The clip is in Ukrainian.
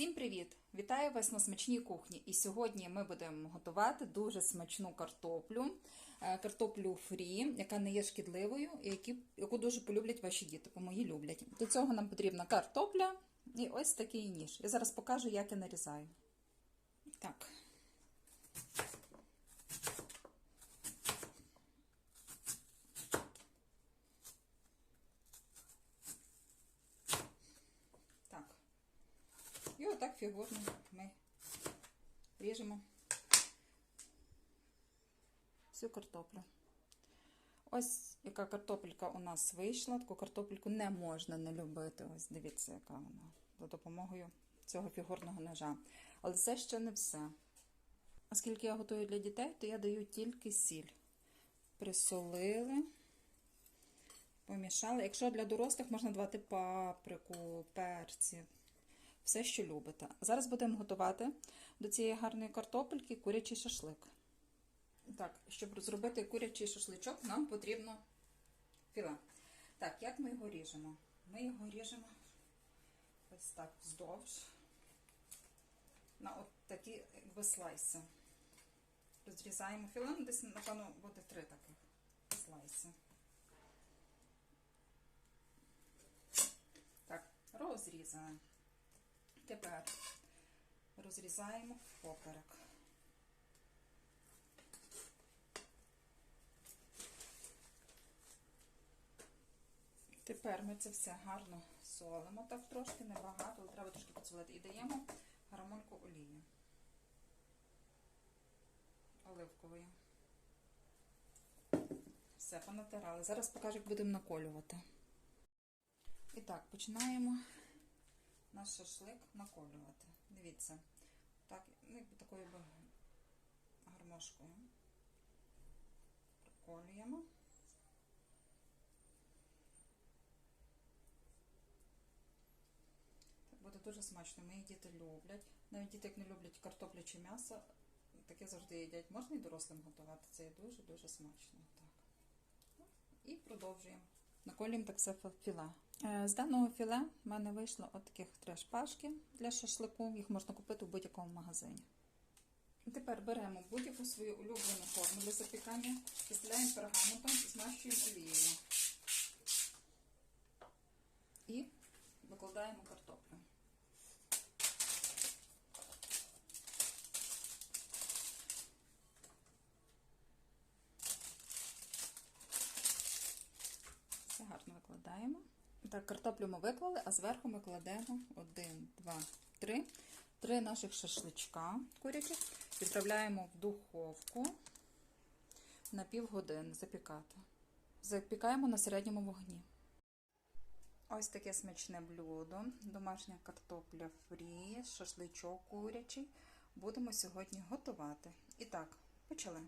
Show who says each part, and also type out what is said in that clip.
Speaker 1: Всім привіт! Вітаю вас на смачній кухні. І сьогодні ми будемо готувати дуже смачну картоплю, е, картоплю фрі, яка не є шкідливою, і яку дуже полюблять ваші діти, бо мої люблять. До цього нам потрібна картопля і ось такий ніж. Я зараз покажу, як я нарізаю. Так. І отак фігурно ми ріжемо всю картоплю. Ось яка картопелька у нас вийшла. Таку картопельку не можна не любити. Ось дивіться, яка вона за допомогою цього фігурного ножа. Але це ще не все. Оскільки я готую для дітей, то я даю тільки сіль. Присолили, помішали. Якщо для дорослих можна давати паприку, перці, все, що любите. Зараз будемо готувати до цієї гарної картопельки курячий шашлик. Так, щоб зробити курячий шашличок, нам потрібно філе. Так, як ми його ріжемо? Ми його ріжемо ось так вздовж на от такі якби слайси. Розрізаємо філе, ну, десь, напевно, буде три таких слайси. Так, розрізаємо. Тепер розрізаємо поперек. Тепер ми це все гарно солимо, так трошки небагато, але треба трошки підсолити. І даємо гармоньку олії оливкової. Все, понатирали. Зараз покажу, як будемо наколювати. І так, починаємо наш шашлик наколювати. Дивіться, так, ну, якби такою гармошкою проколюємо. Буде дуже смачно. Мої діти люблять. Навіть діти, як не люблять картоплю чи м'ясо, таке завжди їдять. Можна і дорослим готувати. Це є дуже-дуже смачно. Так. І продовжуємо. Наколюємо так все філе. Е, З даного філе в мене вийшло от таких три шпажки для шашлику. Їх можна купити в будь-якому магазині. Тепер беремо будь-яку свою улюблену форму для запікання, застеляємо пергаментом змащуємо олією. І викладаємо картоплю. Все гарно викладаємо. Так, картоплю ми виклали, а зверху ми кладемо 1, 2, 3. Три наших шашличка курячих. Відправляємо в духовку на півгодини запікати. Запікаємо на середньому вогні. Ось таке смачне блюдо. Домашня картопля фрі, шашличок курячий. Будемо сьогодні готувати. І так, почали.